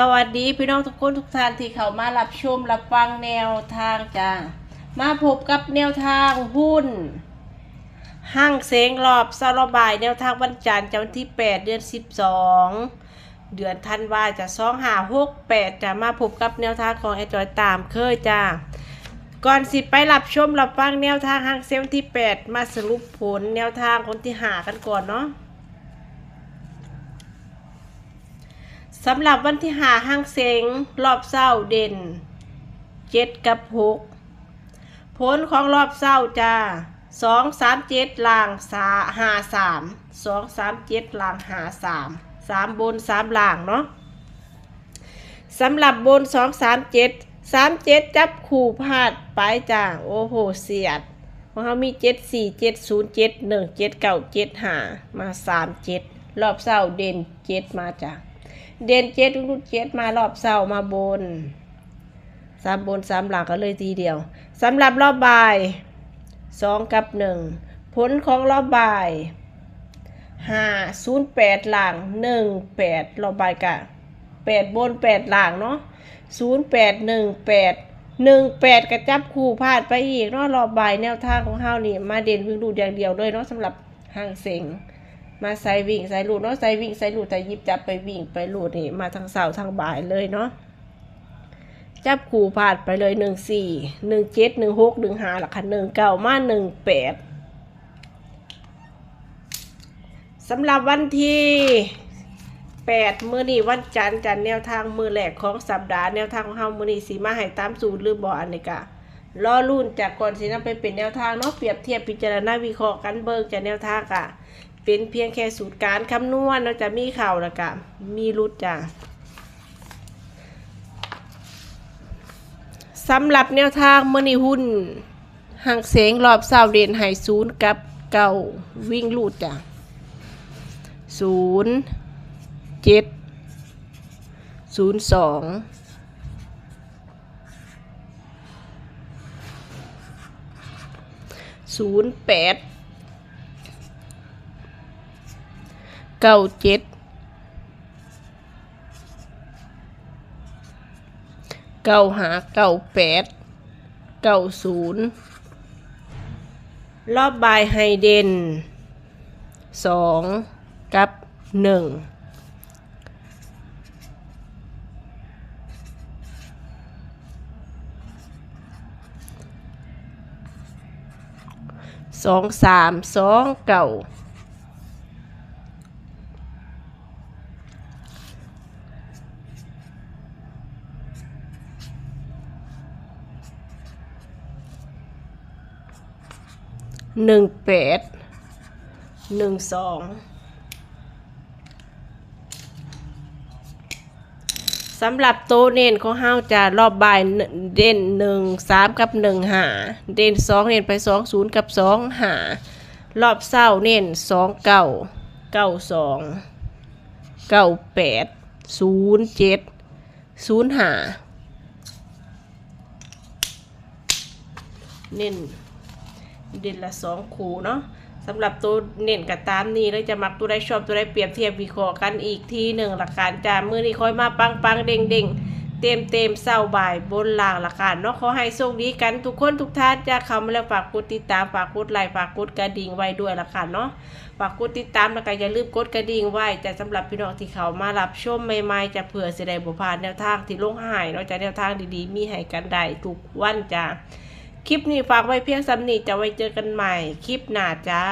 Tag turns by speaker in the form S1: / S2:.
S1: สวัสดีพี่น้องทุกคนทุกท่านที่เข้ามารับชมรับฟังแนวทางจ้ามาพบกับแนวทางหุ้นห้างเสงรอบสารบายแนวทางวันจันทร์จันทร์ที่ 8 เดือน 12 เดือนธันวาจะ2 5 6 8จะมาพบกับแนวทางของแอจอยตามเคยจ้าก่อนสิไปรับชมรับฟังแนวทางห้างเซลที่ 8 มาสรุปผลแนวทางคนที่หากันก่อนเนาะ สำหรับวันที่หาห้างเสงรอบเศร้าเด่นเจ็ดกับหกผลของรอบเศร้าจ้าสองสามเจ็ดลางสาหาสามสองสามเจ็ดลางหาสามสามบนสามลางเนาะสำหรับบนสองสามเจ็ดสามเจ็ดจับคู่พลาดไปจ้าโอ้โหเสียดของเขามีเจ็ดสี่เจ็ดศูนย์เจ็ดหนึ่งเจ็ดเก้าเจ็ดหามาสามเจ็ดรอบเศร้าเด่นเจ็ดมาจ้า เด่นเจ็ดรุดเจ็ดมารอบเสาร์มาบนสามบนสามหลังก็เลยทีเดียวสำหรับรอบบ่ายสองกับหนึ่งผลของรอบบ่ายห้าศูนย์แปดหลังหนึ่งแปดรอบบ่ายกะแปดบนแปดหลังเนาะศูนย์แปดหนึ่งแปดหนึ่งแปดกระจับคู่พลาดไปอีกเนาะรอบบ่ายแนวทางของเฮานี่มาเด่นวิ่งดูดอย่างเดียวเลยเนาะสำหรับห้างเสง มาใส่วิ่งใส่ลูดเนาะใส่วิ่งใส่ลูดใส่ยิบจับไปวิ่งไปลูดนี่มาทางเสาทางบ่ายเลยเนาะจับขู่ผ่านไปเลยหนึ่งสี่หนึ่งเจ็ดหนึ่งหกหนึ่งห้าหลักคันหนึ่งเก้ามาหนึ่งแปดสำหรับวันที่แปดมือนี้วันจันทร์จันทร์แนวทางมือแหลกของสัปดาห์แนวทางของเฮามือนี้สีมาให้ตามสูตรหรือบ่อันนี้กะรอรุ่นจากก่อนสินำไปเป็นแนวทางเนาะเปรียบเทียบพิจารณาวิเคราะห์กันเบิกจากแนวทางกะ เป็นเพียงแค่สูตรการคำนวณเราจะมีเข่าแล้วก็มีรุดจ้ะสำหรับแนวทางมือนีหุ้นห่างเสงรอบเศร้าเด่นไฮศูนย์กับเก่าวิ่งลูดจ้ะศูนย์เจ็ดศูนย์สองศูนย์แปด เก้าเจ็ดเก้าหาเก้าแปดเก้าศูนย์รอบบายไฮเดนสองกับหนึ่งสองสามสองเก้า หนึ่งแปดหนึ่งสองสำหรับโตเน้นของเฮาจะรอบบ่ายเด่นหนึ่งสามกับหนึ่งหาเด่นสองเน้นไปสองศูนย์กับสองหารอบเศร้าเน้นสองเก้าเก้าสองเก้าแปดศูนย์เจ็ดศูนย์หาเน้น เด่นละสองคู่เนาะสำหรับตัวเน่นกับตามนี้แล้วจะมักตัวได้ชอบตัวได้เปรียบเทียบวิเคราะห์กันอีกทีหนึ่งหลักการจามมือนี้ค่อยมาปังปังเด้งเด้งเต็มเต็มเศร้าบ่ายบนล่างหลักการเนาะขอให้โชคดีกันทุกคนทุกท่านจะเข้ามาแล้วฝากกดติดตามฝากกดไลค์ฝากกดกระดิ่งไว้ด้วยหลักการเนาะฝากกดติดตามแล้วก็อย่าลืมกดกระดิ่งไว้จะสำหรับพี่น้องที่เขามารับชมใหม่ๆจะเผื่อเสิได้บ่พลาดแนวทางที่ลงหายเนาะจะแนวทางดีๆ มีให้กันได้ทุกวันจ้า คลิปนี้ฝากไว้เพียงสำนีจะไว้เจอกันใหม่ คลิปหน้าจ้า